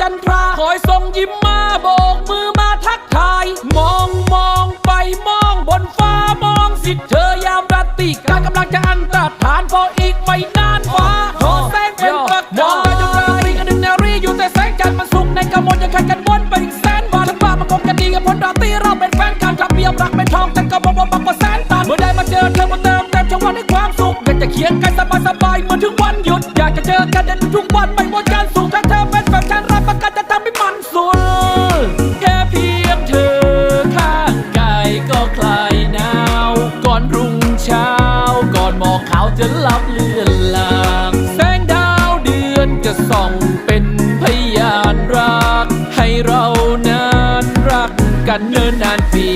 จันทราคอยส่งยิ้มมาโบกมือมาทักทาย มองมองไปมองบนฟ้ามองสิเธอยามราตรีการกำลังจะอันตรธานพออีกไม่นานฟ้าขอแสงเป็นประกายมองไปจนราตรีกันดึงนารีอยู่แต่แสงจันทร์มันสุกในกรมวลยังขัดกันวนไปอีกแสนวันฉันว่ามันคงจะดีกับพลราตีเราเป็นแฟนกันรับเปรียบรักเป็นทองแต่ก็บอกว่าบางกว่าแสนตันเมื่อได้มาเจอเธอมาเติมเต็มช่องวันให้ความสุขอยากจะเขียนกันสบายสบายเหมือนถึงวันหยุดอยากจะเจอกันเด่นทุกวันไม่ว่าจันรสุข อกขาวจะลับเลือนลางแสงดาวเดือนจะส่องเป็นพยานรัก ให้เรานานรักกันเนิ่นนานปี